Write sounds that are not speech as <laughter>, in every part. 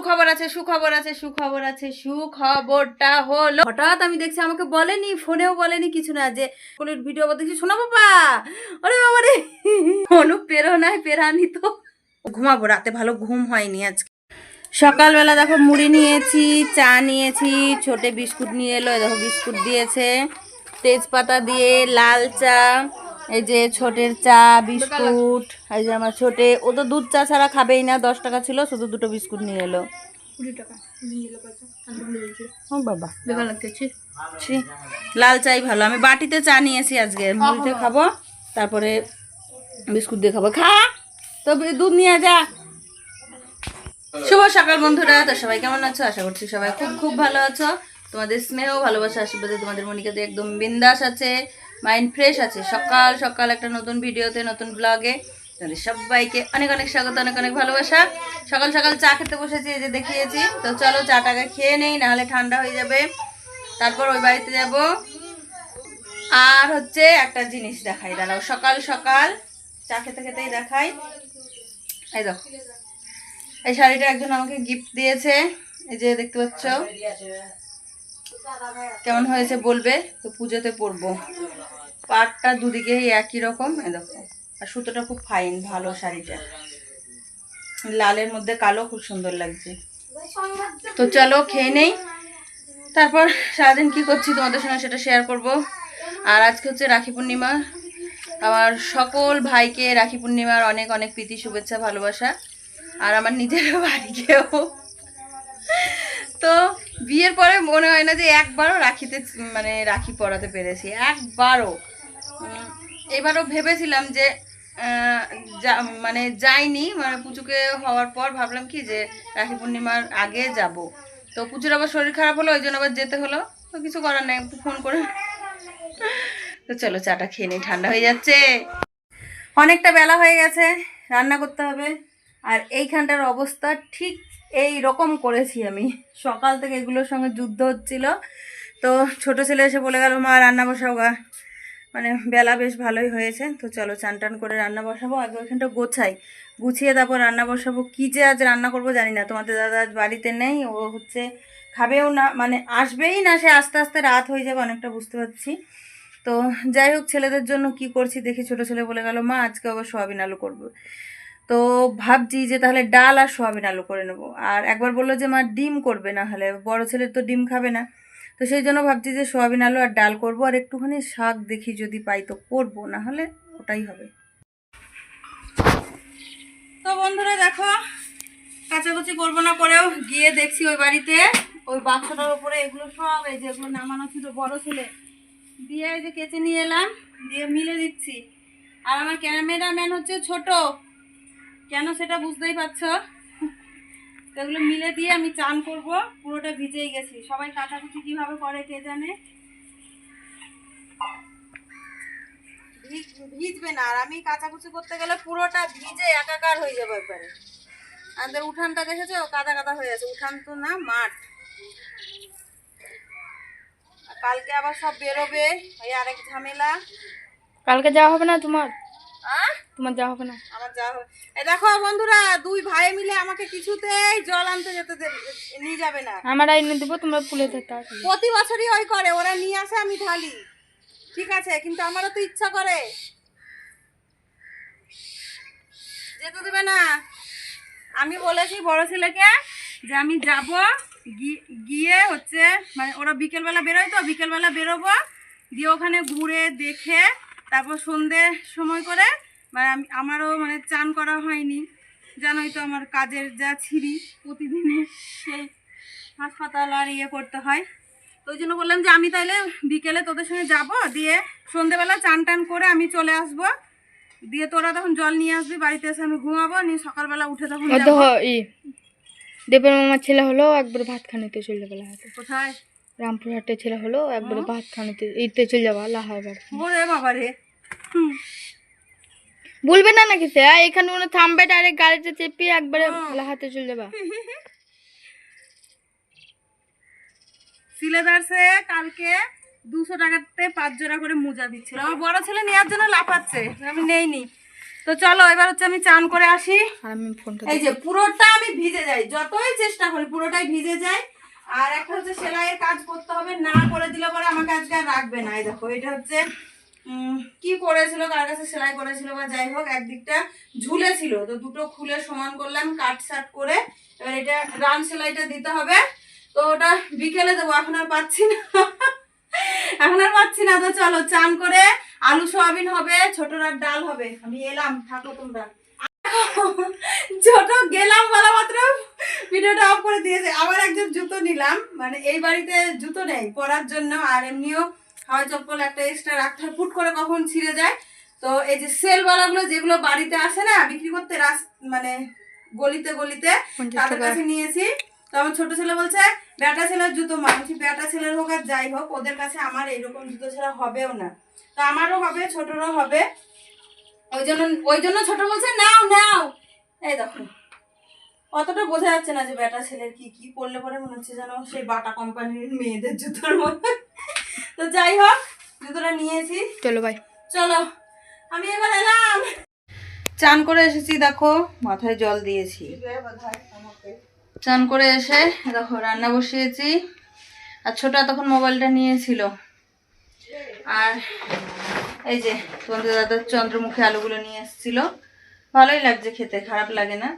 সুখবর আছে সুখবর আছে সুখবর আছে, সুখবরটা হলো। হঠাৎ আমি দেখছি আমাকে বলেনি, ফোনেও বলেনি কিছু না, যে কোনো ভিডিও দেখছি, শোনা বাবা আরে বাবা রে। অনুপ পেরো নাই পেরানি তো ঘুমাবো, রাতে ভালো ঘুম হয়নি আজকে। সকালবেলা দেখো মুড়ি নিয়েছি, চা নিয়েছি, ছোটে বিস্কুট নিয়ে এলো দেখো বিস্কুট দিয়েছে, তেজপাতা দিয়ে লাল চা। এই যে ছোটের চা বিস্কুট এই যে আমার ছোটে ও তো দুধ চা ছাড়া খাবেই না দশ টাকা ছিল শুধু দুটো বিস্কুট নিয়ে এলো। ও বাবা। লাল চাই ভালো। আমি বাটিতে চা নিয়েছি আজকে মুড়িতে খাব তারপরে বিস্কুট দিয়ে খাব। খা! তো দুধ নিয়ে যা। শুভ সকাল বন্ধুরা তো সবাই কেমন আছো? আশা করছি সবাই খুব খুব ভালো আছো। তোমাদের স্নেহ ভালোবাসা আশীর্বাদে তোমাদের মনিকাতে একদম বিন্দাস আছে। মাইন্ড ফ্রেশ আছে। সকাল সকাল একটা নতুন ভিডিওতে, নতুন ব্লগে তাহলে সবাইকে অনেক অনেক স্বাগত, অনেক অনেক ভালোবাসা। সকাল সকাল চা খেতে বসেছি, এই যে দেখিয়েছি। তো চলো চাটাকে খেয়ে নেই, নাহলে ঠান্ডা হয়ে যাবে। তারপর ওই বাড়িতে যাব। আর হচ্ছে একটা জিনিস দেখাই, দাঁড়াও। সকাল সকাল চা খেতে খেতেই দেখাই। এই দেখো। এই শাড়িটা একজন আমাকে গিফট দিয়েছে। এই যে দেখতে পাচ্ছ। কেমন হয়েছে বলবে? তো পুজোতে পরবো। পাটটা দুদিকেই একই রকম দেখো। আর সুতোটা খুব ফাইন ভালো শাড়িটা। লালের মধ্যে কালো খুব সুন্দর লাগছে। তো চলো খেয়ে নেই। তারপর সারাদিন কি করছি তোমাদের সঙ্গে সেটা শেয়ার করব। আর আজকে হচ্ছে রাখি পূর্ণিমা। আমার সকল ভাইকে রাখি পূর্ণিমার অনেক অনেক প্রীতি, শুভেচ্ছা, ভালোবাসা। আর আমার নিজের ভাইকেও তো বিয়ের পরে মনে হয় না যে একবারও রাখিতে মানে রাখি পরাতে পেরেছি। একবারও। এবারও ভেবেছিলাম যে মানে যাইনি মানে পুচুকে হওয়ার পর ভাবলাম কি যে রাখি পূর্ণিমার আগে যাব। তো পুজোর আবার শরীর খারাপ হলো, ওই জন্য আবার যেতে হলো। তো কিছু করার নেই, একটু ফোন করে। তো চলো চাটা খেয়ে নিই, ঠান্ডা হয়ে যাচ্ছে। অনেকটা বেলা হয়ে গেছে, রান্না করতে হবে। আর এইখানটার অবস্থা ঠিক এই রকম করেছি আমি। সকাল থেকে এগুলোর সঙ্গে যুদ্ধ হচ্ছিল। তো ছোট ছেলে এসে বলে গেল, মা, রান্না বসাও গা। মানে বেলা বেশ ভালোই হয়েছে। তো চলো চান টান করে রান্না বসাবো। আগে ওইখানটা গোছাই। গুছিয়ে তারপর রান্না বসাবো। কী যে আজ রান্না করব জানি না। তোমাদের দাদা আজ বাড়িতে নেই। ও হচ্ছে খাবেও না। মানে আসবেই না, সে আস্তে আস্তে রাত হয়ে যাবে অনেকটা বুঝতে পারছি। তো যাই হোক, ছেলেদের জন্য কি করছি দেখি। ছোট ছেলে বলে গেল, মা, আজকে আবার সোয়াবিন আলু করব। তো ভাবছি যে তাহলে ডাল আর সোয়াবিন আলু করে নেব। আর একবার বলল যে, মা, ডিম করবে না হলে। বড় ছেলে তো ডিম খাবে না। তো সেই জন্য ভাবছি যে সোয়াবিন আলু আর ডাল করব, আর একটুখানি শাক দেখি যদি পাই তো করব, না হলে ওটাই হবে। তো বন্ধুরা দেখো, কাচাকুচি করব না করেও গিয়ে দেখছি ওই বাড়িতে, ওই বাক্সটার উপরে এগুলো সব, এই যেগুলো নামানো ছিল বড় ছেলে। দিয়ে এই যে কেচে নিয়ে এলাম, দিয়ে মিলে দিচ্ছি। আর আমার ক্যামেরাম্যান হচ্ছে ছোট। কেন সেটা বুঝতেই পারছ? তো এগুলো মিলে দিয়ে আমি চান করব পুরোটা ভিজেই গেছি। সবাই কাটাকুচি কীভাবে করে কে জানে? ভিজ- ভিজবে না আর আমি কাচাকুচি করতে গেলে পুরোটা ভিজে একাকার হয়ে যাবে একবারে। আমাদের উঠানটা দেখেছ? কাদা কাদা হয়ে আছে। উঠান তো না মাঠ। কালকে আবার সব বেরোবে ওই আরেক ঝামেলা। কালকে যাওয়া হবে না তোমার? আহ? তোমার যা হবে না। আমার যা হয় এই দেখো বন্ধুরা দুই ভাই মিলে আমাকে কিছুতেই জল আনতে যেতে দেবে- নিয়ে যাবে না। আমার এনে দেবো তোমরা পুলে যেতে প্রতি বছরই ওই করে ওরা নিয়ে আসে আমি ঢালি। ঠিক আছে কিন্তু আমারও তো ইচ্ছা করে। যেতে দেবে না। আমি বলেছি বড় ছেলেকে যে আমি যাব গিয়ে হচ্ছে মানে ওরা বিকেলবেলা বেরোয় তো বিকেলবেলা বেরোবো দিয়ে ওখানে ঘুরে দেখে তারপর সন্ধে সময় করে মানে আমি আমারও মানে চান করা হয়নি। জানোই তো আমার কাজের যা ছিঁড়ি প্রতিদিনই সেই হাসপাতাল আর ইয়ে করতে হয়। তো ওই জন্য বললাম যে আমি তাহলে বিকেলে তোদের সঙ্গে যাব দিয়ে সন্ধেবেলা চান টান করে আমি চলে আসব। দিয়ে তোরা তখন জল নিয়ে আসবি বাড়িতে এসে আমি ঘুমাবো নিয়ে সকালবেলা উঠে তখন দেবের মামার ছেলে হলো একবার ভাত খানিতে চলে লাহাতে। কোথায়? রামপুরহাটের ছেলে হলো একবার ভাত খানিতে ইতে চলে যাবা লাহার বাড়ি ওরে বাবা রে হুম। বলবে না নাকি সে? এখানে মনে থামবে ডাইরেক্ট গাড়িতে চেপে একবারে হাতে চলে যাবা সিলেদার্সে কালকে দুশো টাকাতে পাঁচ জোড়া করে মোজা দিচ্ছিল। আমার বড় ছেলে নেওয়ার জন্য লাফাচ্ছে আমি নেইনি। তো চলো এবার হচ্ছে আমি চান করে আসি। আমি ফোনটা এই যে পুরোটা আমি ভিজে যাই যতই চেষ্টা করি পুরোটাই ভিজে যায় আর একটা হচ্ছে সেলাইয়ের কাজ করতে হবে না করে দিলে পরে আমাকে আজকে আর রাখবে না। এই দেখো এটা হচ্ছে কি করেছিল, কার কাছে সেলাই করেছিল বা যাই হোক, একদিকটা ঝুলে ছিল তো দুটো খুলে সমান করলাম, কাট সাট করে। এবার এটা রান সেলাইটা দিতে হবে। তো ওটা বিকেলে দেবো, এখন আর পাচ্ছি না। এখন আর পাচ্ছি না। তো চলো, চান করে আলু সয়াবিন হবে ছোটরার ডাল হবে। আমি এলাম, থাকো তোমরা। ছোট গেলাম বলা মাত্র। ভিডিওটা অফ করে দিয়েছে। আবার একজন জুতো নিলাম। মানে এই বাড়িতে জুতো নেই, পরার জন্য। আর এমনিও হাওয়া চপ্পল একটা এক্সট্রা রাখতে হয় ফুট করে কখন ছিঁড়ে যায়। তো এই যে সেল বালাগুলো যেগুলো বাড়িতে আসে না বিক্রি করতে রাস মানে গলিতে গলিতে তাদের কাছে নিয়েছি। তো আমার ছোট ছেলে বলছে বেটা ছেলের জুতো মানছি বেটা ছেলের হোক আর যাই হোক ওদের কাছে আমার এইরকম জুতো ছাড়া হবেও না। তো আমারও হবে ছোটরও হবে। ওই জন্য ওই জন্য ছোট বলছে নাও নাও। এই দেখো। অতটা বোঝা যাচ্ছে না যে বেটা ছেলের কি কি পরলে পরে মনে হচ্ছে যেন সেই বাটা কোম্পানির মেয়েদের জুতোর মতো। তো যাই হোক জুতোটা নিয়েছি। চলো ভাই চলো আমি এবার এলাম। চান করে এসেছি দেখো মাথায় জল দিয়েছি। চান করে এসে দেখো রান্না বসিয়েছি। আর ছোটা তখন মোবাইলটা নিয়েছিল। আর এই যে তোমাদের দাদা চন্দ্রমুখী আলুগুলো নিয়ে এসেছিল। ভালোই লাগছে খেতে খারাপ লাগে না।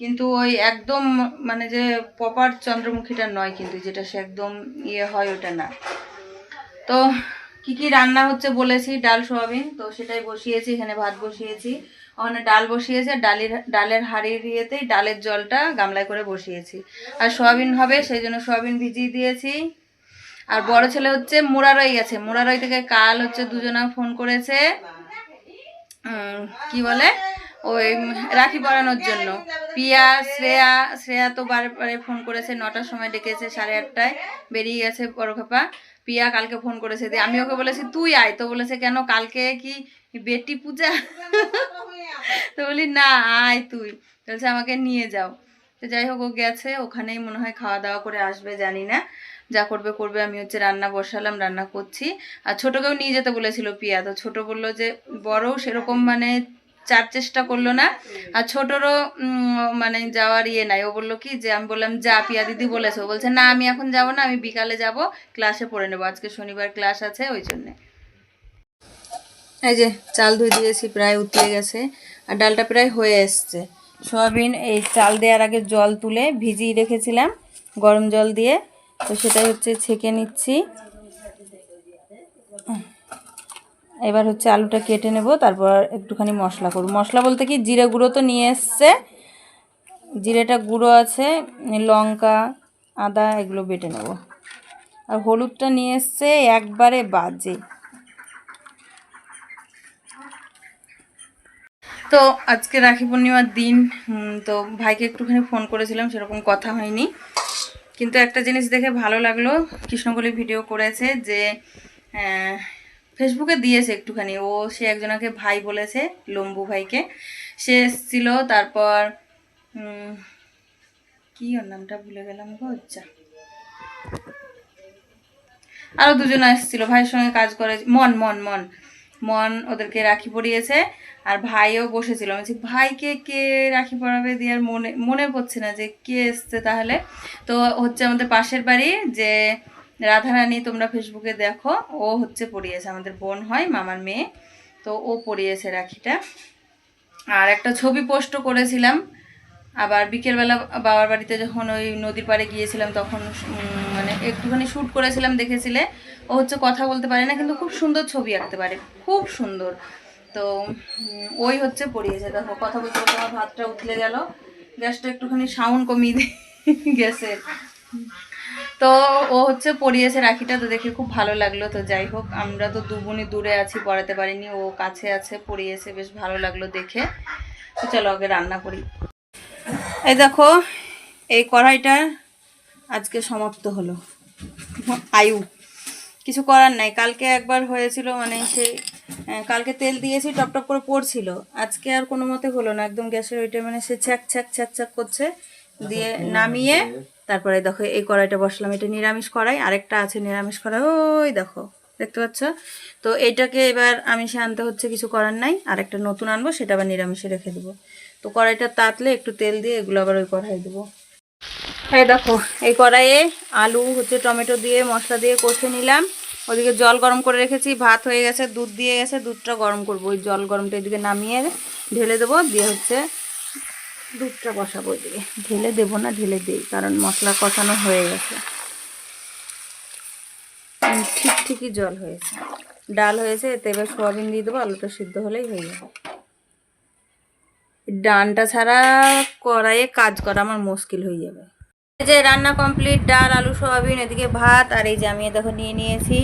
কিন্তু ওই একদম মানে যে প্রপার চন্দ্রমুখীটা নয় কিন্তু যেটা সে একদম ইয়ে হয় ওটা না। তো কি কি রান্না হচ্ছে বলেছি, ডাল, সোয়াবিন, তো সেটাই বসিয়েছি, এখানে ভাত বসিয়েছি। ওখানে ডাল বসিয়েছে, ডালের ডালের হাঁড়ির ইয়েতেই ডালের জলটা গামলায় করে বসিয়েছি। আর সোয়াবিন হবে, সেই জন্য সোয়াবিন ভিজিয়ে দিয়েছি। আর বড় ছেলে হচ্ছে মোরারই গেছে মোরারই থেকে কাল হচ্ছে দুজনা ফোন করেছে কি বলে? ওই রাখি পরানোর জন্য। পিয়া, শ্রেয়া শ্রেয়া তো বারে ফোন করেছে, নটার সময় ডেকেছে, সাড়ে আটটায় বেরিয়ে গেছে বড় খাপা পিয়া কালকে ফোন করেছে, দিয়ে আমি ওকে বলেছি, তুই আয়। তো বলেছে, কেন? কালকে কি বেটি পূজা? তো বলি, না, আয় তুই। বলছে, আমাকে নিয়ে যাও। তো যাই হোক, ও গেছে, ওখানেই মনে হয় খাওয়া দাওয়া করে আসবে, জানি না। যা করবে করবে, আমি হচ্ছে রান্না বসালাম, রান্না করছি। আর ছোটকেও নিয়ে যেতে বলেছিল পিয়া। তো ছোট বলল যে, বড় সেরকম মানে চার চেষ্টা করল না। আর ছোটরও মানে যাওয়ার ইয়ে নাই। ও বলল কি যে, আমি বললাম, যা, পিয়া দিদি বলেছে। ও বলছে, না, আমি এখন যাব না, আমি বিকালে যাব, ক্লাসে পড়ে নেব। আজকে শনিবার ক্লাস আছে ওই জন্যে। এই যে, চাল ধুয়ে দিয়েছি, প্রায় উতলে গেছে। আর ডালটা প্রায় হয়ে এসছে। সয়াবিন, এই চাল দেওয়ার আগে জল তুলে ভিজিয়ে রেখেছিলাম, গরম জল দিয়ে। তো সেটাই হচ্ছে, ছেঁকে নিচ্ছি। এবার হচ্ছে আলুটা কেটে নেব, তারপর একটুখানি মশলা করব। মশলা বলতে কি, জিরে গুঁড়ো তো নিয়ে এসছে। জিরেটা গুঁড়ো আছে, লঙ্কা, আদা এগুলো বেটে নেব। আর হলুদটা নিয়ে এসছে, একবারে বাজে। তো আজকে রাখি পূর্ণিমার দিন তো ভাইকে একটুখানি ফোন করেছিলাম, সেরকম কথা হয়নি। কিন্তু একটা জিনিস দেখে ভালো লাগল, কৃষ্ণকলি ভিডিও করেছে যে ফেসবুকে দিয়েছে একটুখানি। ও, সে একজনকে ভাই বলেছে, লম্বু ভাইকে। সে এসছিল, তারপর কি ওর নামটা ভুলে গেলাম গো, যা। আরও দুজন এসেছিল, ভাইয়ের সঙ্গে কাজ করে, মন মন মন। মন ওদেরকে রাখি পরিয়েছে, আর ভাইও বসেছিল। বলছি, ভাইকে কে রাখি পরাবে? দিয়ে আর মনে মনে পড়ছে না যে কে এসছে তাহলে? তো হচ্ছে আমাদের পাশের বাড়ি যে রাধারানী তোমরা ফেসবুকে দেখো। ও হচ্ছে পড়িয়েছে, আমাদের বোন হয়, মামার মেয়ে। তো ও পড়িয়েছে রাখিটা। আর একটা ছবি পোস্টও করেছিলাম। আবার বিকেলবেলা বাবার বাড়িতে যখন ওই নদীর পাড়ে গিয়েছিলাম, তখন মানে একটুখানি শ্যুট করেছিলাম দেখেছিলে। ও হচ্ছে কথা বলতে পারে না, কিন্তু খুব সুন্দর ছবি আঁকতে পারে। খুব সুন্দর। তো ওই হচ্ছে পড়িয়েছে। দেখো, কথা বলতে বলতে আমার ভাতটা উতলে গেল। গ্যাসটা একটুখানি সাউন্ড কমিয়ে গ্যাসের তো ও হচ্ছে পড়িয়েছে রাখিটা, তো দেখে খুব ভালো লাগল। তো যাই হোক, আমরা তো দুবুনি দূরে আছি, পড়াতে পারিনি। ও কাছে আছে, পড়িয়েছে, বেশ ভালো লাগল দেখে। তো চলো আগে রান্না করি। এই দেখো, এই কড়াইটা আজকে সমাপ্ত হলো। আয়ু। কিছু করার নাই। কালকে একবার হয়েছিল মানে সেই কালকে তেল দিয়েছি, টপ টপ করে পড়ছিল। আজকে আর কোনো মতে হলো না। একদম গ্যাসের ওইটা মানে সে ছ্যাক ছ্যাক ছ্যাক ছ্যাক করছে। দিয়ে নামিয়ে তারপরে দেখো এই কড়াইটা বসলাম, এটা নিরামিষ কড়াই, আরেকটা আছে নিরামিষ কড়াই, ওই দেখো, দেখতে পাচ্ছ? তো এইটাকে এবার আমিষে আনতে হচ্ছে কিছু করার নাই আর একটা নতুন আনব, সেটা আবার নিরামিষে রেখে দেবো। তো কড়াইটা তাতলে একটু তেল দিয়ে এগুলো আবার ওই কড়াই দেবো। এই দেখো, এই কড়াইয়ে আলু, হচ্ছে টমেটো দিয়ে, মশলা দিয়ে কষে নিলাম। ওদিকে জল গরম করে রেখেছি, ভাত হয়ে গেছে, দুধ দিয়ে গেছে, দুধটা গরম করব, ওই জল গরমটা এদিকে নামিয়ে ঢেলে দেবো, দিয়ে হচ্ছে দুধটা কষাবো দিয়ে ঢেলে দেবো না, ঢেলে দিই, কারণ মশলা কষানো হয়ে গেছে। ঠিক ঠিকই জল হয়েছে। ডাল হয়েছে, এতে এবার সোয়াবিন দিয়ে দেবো, আলুটা সিদ্ধ হলেই হয়ে যাবে। ডানটা ছাড়া কড়াইয়ে কাজ করা আমার মুশকিল হয়ে যাবে। এই যে রান্না কমপ্লিট, ডাল, আলু, সোয়াবিন, এদিকে ভাত, আর এই যে আমি দেখো নিয়ে নিয়েছি।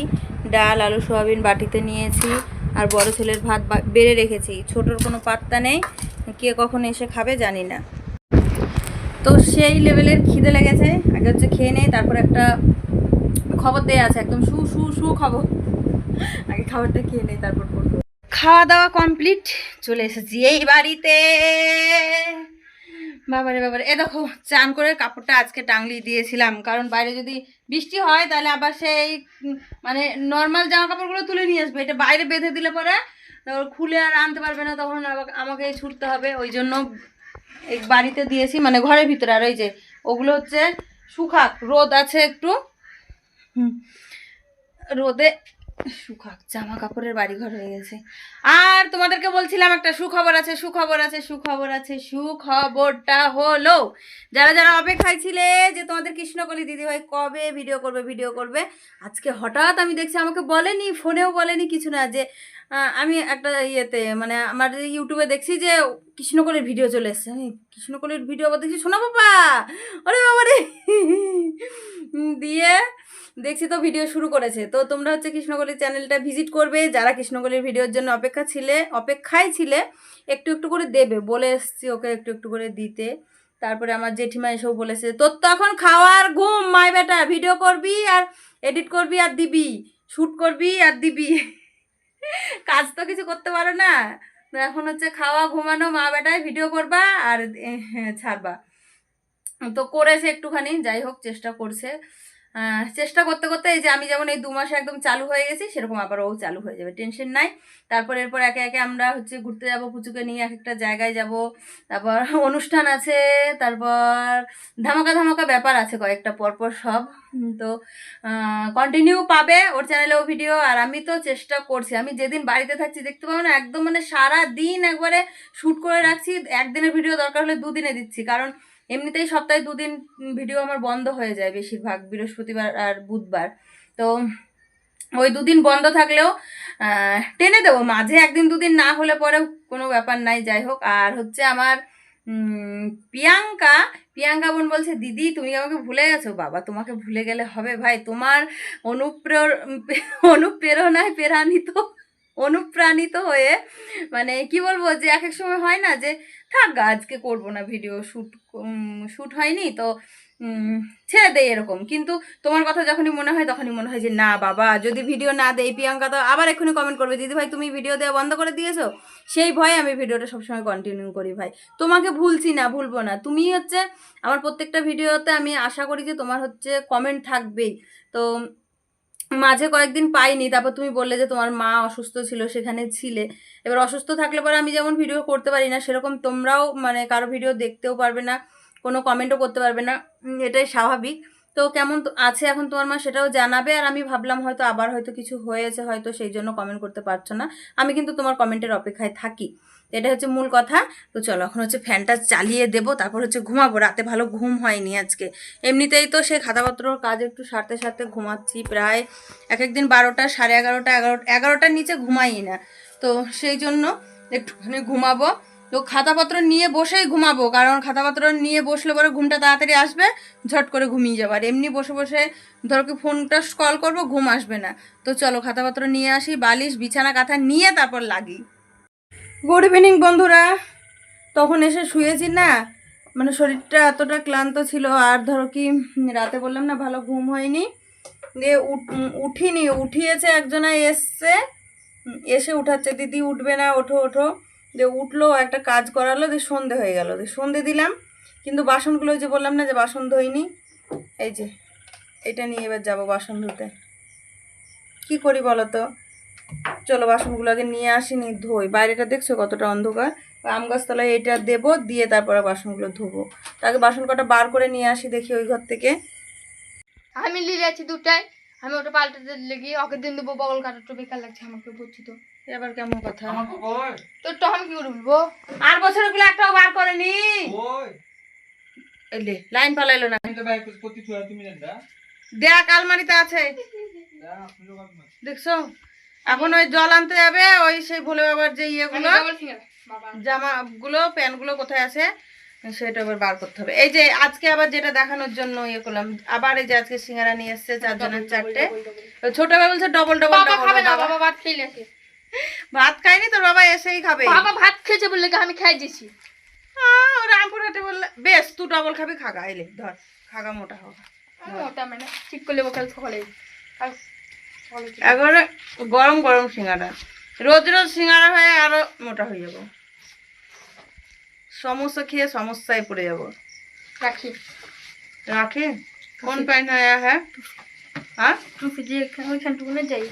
ডাল, আলু, সোয়াবিন বাটিতে নিয়েছি। আর বড় ছেলের ভাত বেড়ে রেখেছি। ছোটোর কোনো পাত্তা নেই, কে কখন এসে খাবে জানি না। তো সেই লেভেলের খিদে লেগেছে। আগে হচ্ছে খেয়ে নেই, তারপর একটা খবর দেয়া আছে একদম সু সু সু খবর। আগে খাবারটা খেয়ে নেই, তারপর খাওয়া দাওয়া কমপ্লিট, চলে এসেছি এই বাড়িতে। বাবারে বাবারে। এ দেখো, চান করে কাপড়টা আজকে টাংলি দিয়েছিলাম। কারণ বাইরে যদি বৃষ্টি হয়, তাহলে আবার সেই মানে নর্মাল জামা কাপড়গুলো তুলে নিয়ে আসবে। এটা বাইরে বেঁধে দিলে পরে খুলে আর আনতে পারবে না, তখন আমাকে ছুটতে হবে। ওই জন্য বাড়িতে দিয়েছি মানে ঘরের ভিতরে। আর ওই যে, ওগুলো হচ্ছে শুকাক। রোদ আছে একটু। রোদে সুখাক জামা কাপড়ের বাড়ি ঘর হয়ে গেছে। আর তোমাদেরকে বলছিলাম একটা সুখবর আছে সুখবর আছে সুখবর আছে, সুখবরটা হলো, যারা যারা অপেক্ষায় ছিলে যে তোমাদের কৃষ্ণকলি দিদিভাই কবে ভিডিও করবে ভিডিও করবে, আজকে হঠাৎ আমি দেখছি আমাকে বলেনি, ফোনেও বলেনি কিছু না যে আমি একটা ইয়েতে মানে আমার ইউটিউবে দেখছি যে কৃষ্ণকলির ভিডিও চলে এসছে। আমি কৃষ্ণকলির ভিডিও আবার দেখছি শোনা বাবা! ওরে বাবা রে দিয়ে দেখছি তো ভিডিও শুরু করেছে। তো তোমরা হচ্ছে কৃষ্ণকলির চ্যানেলটা ভিজিট করবে। যারা কৃষ্ণকলির ভিডিওর জন্য অপেক্ষা ছিলে অপেক্ষায় ছিলে একটু একটু করে দেবে। বলে এসছি ওকে একটু একটু করে দিতে। তারপরে আমার জেঠিমা এসেও বলেছে তোর তো এখন খাওয়ার ঘুম মাই বেটা। ভিডিও করবি আর এডিট করবি আর দিবি। শ্যুট করবি আর দিবি। <laughs> কাজ তো কিছু করতে পারো না। এখন হচ্ছে খাওয়া ঘুমানো মা বেটায় ভিডিও করবা আর হ্যাঁ, ছাড়বা। তো করেছে একটুখানি যাই হোক চেষ্টা করছে। চেষ্টা করতে করতে এই যে আমি যেমন এই দু মাসে একদম চালু হয়ে গেছি, সেরকম আবার ও চালু হয়ে যাবে, টেনশন নাই। তারপর এরপর একে একে আমরা হচ্ছে ঘুরতে যাব, পুচুকে নিয়ে এক একটা জায়গায় যাব, তারপর <laughs> অনুষ্ঠান আছে, তারপর ধামাকা ধামাকা ব্যাপার আছে কয়েকটা, পরপর সব। তো কন্টিনিউ পাবে ওর চ্যানেলেও ভিডিও আর আমি তো চেষ্টা করছি, আমি যেদিন বাড়িতে থাকছি, দেখতে পাবো না, একদম মানে সারা দিন একবারে শ্যুট করে রাখছি, একদিনের ভিডিও দরকার হলে দুদিনে দিচ্ছি, কারণ এমনিতেই সপ্তাহে দুদিন ভিডিও আমার বন্ধ হয়ে যায় বেশিরভাগ, বৃহস্পতিবার আর বুধবার। তো ওই দুদিন বন্ধ থাকলেও টেনে দেবো। মাঝে একদিন দুদিন না হলে পরেও কোনো ব্যাপার নাই, যাই হোক। আর হচ্ছে আমার প্রিয়াঙ্কা প্রিয়াঙ্কা বোন বলছে, দিদি, তুমি আমাকে ভুলে গেছো? বাবা, তোমাকে ভুলে গেলে হবে ভাই। তোমার অনুপ্রের, অনুপ্রেরণায় প্রেরানিত অনুপ্রাণিত হয়ে মানে কি বলব যে, এক এক সময় হয় না যে থাক, আজকে করব না ভিডিও শ্যুট শ্যুট হয়নি তো ছেড়ে দেয় এরকম। কিন্তু তোমার কথা যখনই মনে হয়, তখনই মনে হয় যে, না বাবা, যদি ভিডিও না দেয় প্রিয়াঙ্কা তো আবার এক্ষুনি কমেন্ট করবে দিদি ভাই তুমি ভিডিও দেওয়া বন্ধ করে দিয়েছ? সেই ভয়ে আমি ভিডিওটা সবসময় কন্টিনিউ করি ভাই। তোমাকে ভুলছি না, ভুলবো না। তুমি হচ্ছে, আমার প্রত্যেকটা ভিডিওতে আমি আশা করি যে তোমার হচ্ছে কমেন্ট থাকবেই। তো মাঝে কয়েকদিন পাইনি, তারপর তুমি বললে যে তোমার মা অসুস্থ ছিল, সেখানে ছিলে। এবার অসুস্থ থাকলে পরে আমি যেমন ভিডিও করতে পারি না, সেরকম তোমরাও মানে কারও ভিডিও দেখতেও পারবে না, কোনো কমেন্টও করতে পারবে না। এটাই স্বাভাবিক। তো কেমন আছে এখন তোমার মা সেটাও জানাবে, আর আমি ভাবলাম হয়তো আবার হয়তো কিছু হয়েছে, হয়তো সেই জন্য কমেন্ট করতে পারছ না। আমি কিন্তু তোমার কমেন্টের অপেক্ষায় থাকি। এটা হচ্ছে মূল কথা। তো চলো এখন হচ্ছে ফ্যানটা চালিয়ে দেবো, তারপর হচ্ছে ঘুমাবো। রাতে ভালো ঘুম হয়নি আজকে। এমনিতেই তো সে খাতাপত্রর কাজ একটু সারতে সারতে ঘুমাচ্ছি প্রায় এক একদিন বারোটা, সাড়ে এগারোটা এগারোটা এগারোটার নিচে ঘুমাই না। তো সেই জন্য একটুখানি ঘুমাবো। তো খাতাপত্র নিয়ে বসেই ঘুমাবো, কারণ খাতাপত্র নিয়ে বসলে পরে ঘুমটা তাড়াতাড়ি আসবে, ঝট করে ঘুমিয়ে যাব। আর এমনি বসে বসে ধরো কি ফোনটা কল করব, ঘুম আসবে না। তো চলো খাতাপত্র নিয়ে আসি, বালিশ, বিছানা, কাঁথা নিয়ে তারপর লাগি। গুড ইভিনিং বন্ধুরা। তখন এসে শুয়েছি না। মানে শরীরটা এতটা ক্লান্ত ছিল, আর ধরো কি, রাতে বললাম না, ভালো ঘুম হয়নি। দিয়ে উঠ- উঠিনি, উঠিয়েছে একজনা এসছে। এসে উঠাচ্ছে, দিদি উঠবে না, ওঠো ওঠো। দিয়ে উঠল, একটা কাজ করালো, দিয়ে সন্ধে হয়ে গেল। দিয়ে সন্ধে দিলাম, কিন্তু বাসনগুলো যে বললাম না যে বাসন ধুইনি। এই যে, এটা নিয়ে এবার যাব বাসন ধুতে। কি করি বলো তো? চলো বাসনগুলো আগে নিয়ে আসিনি ধোই। বাইরেটা দেখছ কতটা অন্ধকার? আম গাছতলায় এটা দেবো দিয়ে তারপরে বাসনগুলো ধোবো। তাকে বাসন কটা বার করে নিয়ে আসি দেখি ওই ঘর থেকে। আমি লিলে আছি দুটাই আমি ওটা পাল্টাতে লেগে ওকে দিন দেবো বগল কাটাটা বেকার লাগছে আমাকে বলছি তো। এবার কেমন কথা? তোর তো আমি কি করে বলব? আর বছরগুলো একটাও বার করেনি। এলে লাইন পালাইলো না। দেখ আলমারিতে আছে। দেখছ? এখন ওই জল আনতে যাবে ওই সেই ভোলে বাবার যে ইয়েগুলো ডবল ফিঙ্গার বাবা। জামা গুলো প্যান্টগুলো কোথায় আছে সেটা এবার বার করতে হবে। এই যে আজকে আবার যেটা দেখানোর জন্য ইয়ে করলাম আবার এই যে আজকে সিঙ্গারা নিয়ে এসছে চারজনের চারটে। ছোট ভাই বলছে ডবল ডবল বাবা খাবে বাবা। ভাত খায়নি তোর বাবা এসেই খাবে। বাবা ভাত খেয়েছে বললে আমি খাই দিয়েছি। ও রামপুরহাটে বললে বেশ তুই ডবল খাবি খাগা এলে ধর খাগা মোটা হোক আমি ওটা মানে ঠিক করে দেবো কাল সকালে একবারে গরম গরম সিঙ্গারা। রোজ রোজ সিঙ্গারা হয়ে আরও মোটা হয়ে যাব। সমস্যা খেয়ে সমস্যায় পড়ে যাব। রাখি। রাখি? কোন প্যান্ট হয়ে? হ্যাঁ হ্যাঁ? টুপি যে এখানে ওইখানটুকু যাই।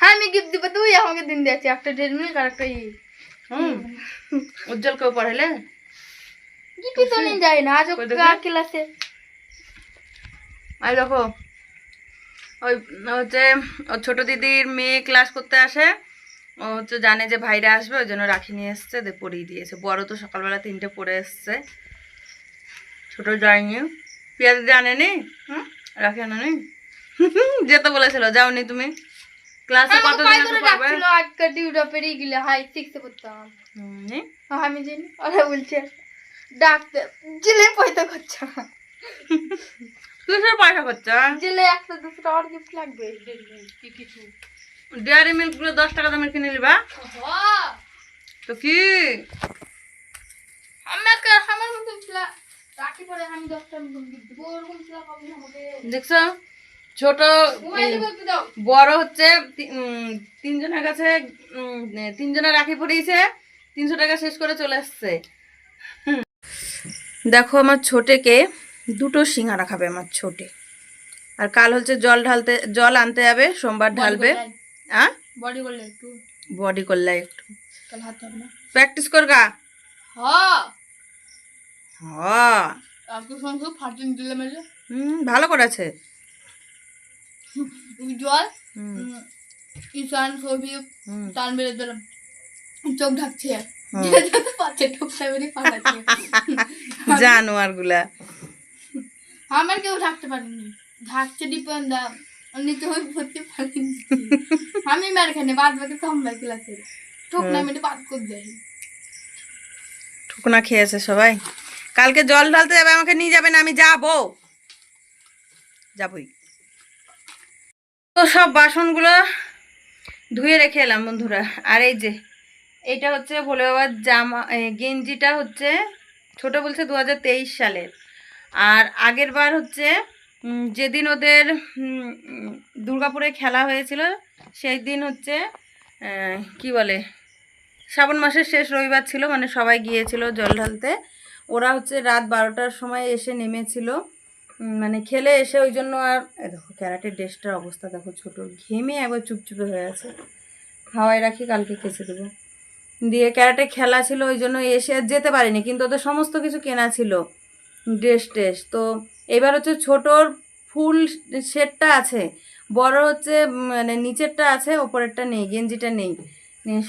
হ্যাঁ আমি গিফট দিব তুই আমাকে দিন দিয়েছি একটা ডেড মিনিট আর একটা ই। হুম? উজ্জ্বল কেউ পড়াইলে? গিফট তো নিয়ে যাই না আজ? ক্লাসে এই দেখো। ওই হচ্ছে ওর ছোট দিদির মেয়ে ক্লাস করতে আসে। ও হচ্ছে জানে যে ভাইরা আসবে ওই জন্য রাখি নিয়ে এসছে দিয়ে পরিয়ে দিয়েছে। বড় তো সকালবেলা তিনটে পরে এসছে। ছোট যায়নি পেঁয়াজ দিয়ে আনেনি? হুম? রাখি আনেনি? <laughs> যেতে বলেছিল যাওনি তুমি? ক্লাসে কত দিন করে পড়বে? ডাকছিল আজকে ডিউটা পেরিয়ে গেলে। হাই সিক্সে পড়তাম হুম, নি? আমি জানি ওরা বলছে ডাকতে জেলে পয়সা খরচা <laughs> কিসের পয়সা খরচা? জেলে একটা দুশো টাকার গিফট লাগবে। কি কিছু ডেয়ারি মিল্কগুলো দশ টাকা দামের কিনে নিবা। হ্যাঁ। তো কি? আমাকে আমার মতন ছিল। রাখি পরে আমি দশটা মতন গিফট দেবো। ওরকম ছিল কবে আমাকে। দেখছ? ছোট বড় হচ্ছে তিনজনের কাছে তিনজনের রাখি পড়িয়েছে তিনশো টাকা শেষ করে চলে আসছে। দেখো আমার ছোটেকে দুটো সিঙ্গারা খাবে আমার ছোটে। আর কাল হচ্ছে জল ঢালতে জল আনতে যাবে সোমবার ঢালবে। হ্যাঁ বডি করলে একটু। বডি করলে একটু। প্র্যাকটিস দিলে মেলে হুম ভালো করেছে। উম, ঈশান টান বেড়ে দিলাম। চোখ ঢাকছে। জানোয়ারগুলা আমার কেউ ঢাকতে পারেনি। ঢাকছে ডিপেন দা হয়ে ভর্তি পারেনি। আমি মার খানে বাদ বাকি কম বাকি ক্লাসে ঠোক না মেটে বাদ করে দেয় ঠোকনা খেয়েছে সবাই। কালকে জল ঢালতে যাবে আমাকে নিয়ে যাবে না আমি যাব। যাবই। তো সব বাসনগুলো ধুয়ে রেখে এলাম বন্ধুরা। আর এই যে এইটা হচ্ছে ভোলে বাবার জামা গেঞ্জিটা হচ্ছে ছোট বলছে দু হাজার তেইশ সালের। আর আগের বার হচ্ছে যেদিন ওদের দুর্গাপুরে খেলা হয়েছিল সেই দিন হচ্ছে কি বলে, শ্রাবণ মাসের শেষ রবিবার ছিল মানে সবাই গিয়েছিল জল ঢালতে। ওরা হচ্ছে রাত বারোটার সময় এসে নেমেছিল মানে খেলে এসে ওই জন্য আর দেখো, ক্যারাটের ড্রেসটার অবস্থা, দেখো, ছোট, ঘেমে একবার চুপচুপে হয়ে আছে। হাওয়ায় রাখি, কালকে কেচে দেবো। দিয়ে ক্যারাটে খেলা ছিল, ওই জন্য এসে যেতে পারিনি, কিন্তু ওদের সমস্ত কিছু কেনা ছিল। ড্রেস ট্রেস তো এবার হচ্ছে ছোটোর ফুল সেটটা আছে, বড় হচ্ছে মানে নিচেরটা আছে, ওপরেরটা নেই, গেঞ্জিটা নেই।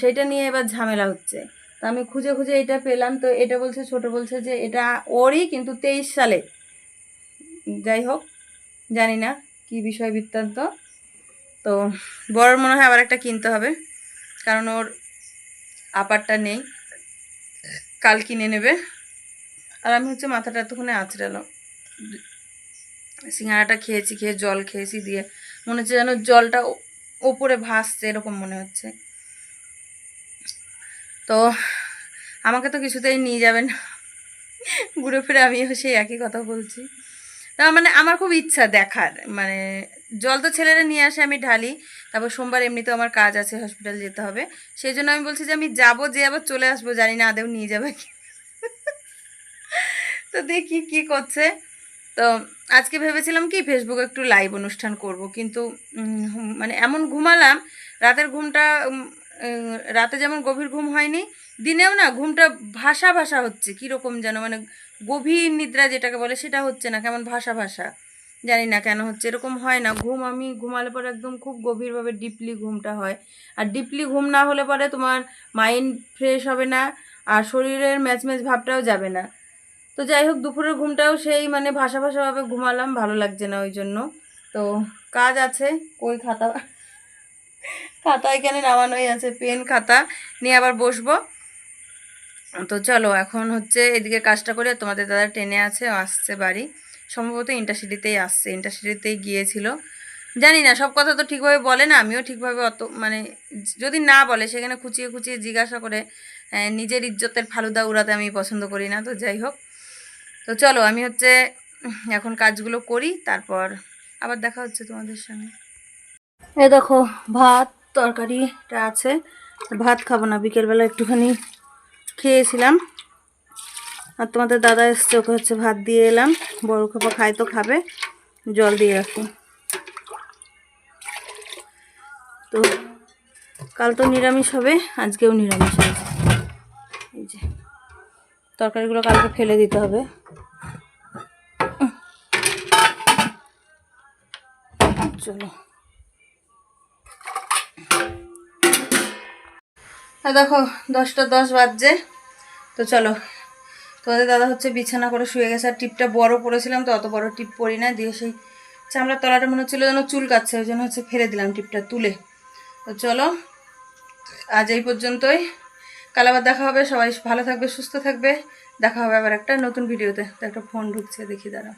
সেইটা নিয়ে এবার ঝামেলা হচ্ছে। তো আমি খুঁজে খুঁজে এটা পেলাম, তো এটা বলছে, ছোট বলছে যে এটা ওরই কিন্তু তেইশ সালে। যাই হোক, জানি না কি বিষয় বৃত্তান্ত। তো বড়র মনে হয় আবার একটা কিনতে হবে, কারণ ওর আপারটা নেই। কাল কিনে নেবে। আর আমি হচ্ছে মাথাটা এতক্ষণে আঁচড়ালাম। সিঙ্গারাটা খেয়েছি, খেয়ে জল খেয়েছি দিয়ে। মনে হচ্ছে যেন জলটা ওপরে ভাসছে, এরকম মনে হচ্ছে। তো আমাকে তো কিছুতেই নিয়ে যাবেন ঘুরে ফিরে আমিও সেই একই কথা বলছি। তার মানে আমার খুব ইচ্ছা দেখার। মানে জল তো ছেলেরা নিয়ে আসে, আমি ঢালি। তারপর সোমবার এমনিতেও আমার কাজ আছে হসপিটাল যেতে হবে। সেই জন্য আমি বলছি যে আমি যাব, যে আবার চলে আসব, জানি না আদেও নিয়ে যাবে কি তো দেখি কি করছে। তো আজকে ভেবেছিলাম কি ফেসবুকে একটু লাইভ অনুষ্ঠান করব, কিন্তু মানে এমন ঘুমালাম, রাতের ঘুমটা রাতে যেমন গভীর ঘুম হয়নি, দিনেও না ঘুমটা ভাষা ভাষা হচ্ছে, কীরকম যেন মানে গভীর নিদ্রা যেটাকে বলে সেটা হচ্ছে না, কেমন ভাষা ভাষা জানি না কেন হচ্ছে, এরকম হয় না, ঘুম আমি ঘুমালে পরে একদম খুব গভীরভাবে ডিপলি ঘুমটা হয়। আর ডিপলি ঘুম না হলে পরে তোমার মাইন্ড ফ্রেশ হবে না, আর শরীরের ম্যাচ ম্যাচ ভাবটাও যাবে না। তো যাই হোক দুপুরের ঘুমটাও সেই মানে ভাষা ভাষাভাবে ঘুমালাম, ভালো লাগছে না ওই জন্য তো কাজ আছে, কই খাতা? খাতা এখানে নামানোই আছে, পেন, খাতা নিয়ে আবার বসবো। তো চলো, এখন হচ্ছে এদিকে কাজটা করে তোমাদের দাদা ট্রেনে আছে আসছে বাড়ি। সম্ভবত ইন্টারসিটিতেই আসছে, ইন্টারসিটিতেই গিয়েছিল। জানি না, সব কথা তো ঠিকভাবে বলে না, আমিও ঠিকভাবে অত মানে যদি না বলে, সেখানে খুঁচিয়ে খুঁচিয়ে জিজ্ঞাসা করে নিজের ইজ্জতের ফালুদা উড়াতে আমি পছন্দ করি না, তো যাই হোক। তো চলো, আমি হচ্ছে এখন কাজগুলো করি, তারপর আবার দেখা হচ্ছে তোমাদের সঙ্গে। এ দেখো, ভাত, তরকারিটা আছে। ভাত খাব না, বিকেলবেলা একটুখানি খেয়েছিলাম। আর তোমাদের দাদা এসছে, ওকে হচ্ছে ভাত দিয়ে এলাম। বড় খাপা খায় তো খাবে, জল দিয়ে রাখি। তো কাল তো নিরামিষ হবে, আজকেও নিরামিষ হবে এই যে, তরকারিগুলো কালকে ফেলে দিতে হবে। চলো। দেখো, দশটা দশ বাজছে। তো চলো, তোমাদের দাদা হচ্ছে বিছানা করে শুয়ে গেছে, আর টিপটা বড় পড়েছিলাম তো, অত বড় টিপ পরি না, দিয়ে সেই চামড়ার তলাটা মনে হচ্ছিল যেন চুল কাচ্ছে, ওই জন্য হচ্ছে ফেলে দিলাম টিপটা তুলে। তো চলো, আজ এই পর্যন্তই। কাল আবার দেখা হবে, সবাই ভালো থাকবে, সুস্থ থাকবে। দেখা হবে আবার একটা নতুন ভিডিওতে। তো একটা ফোন ঢুকছে, দেখি দাঁড়া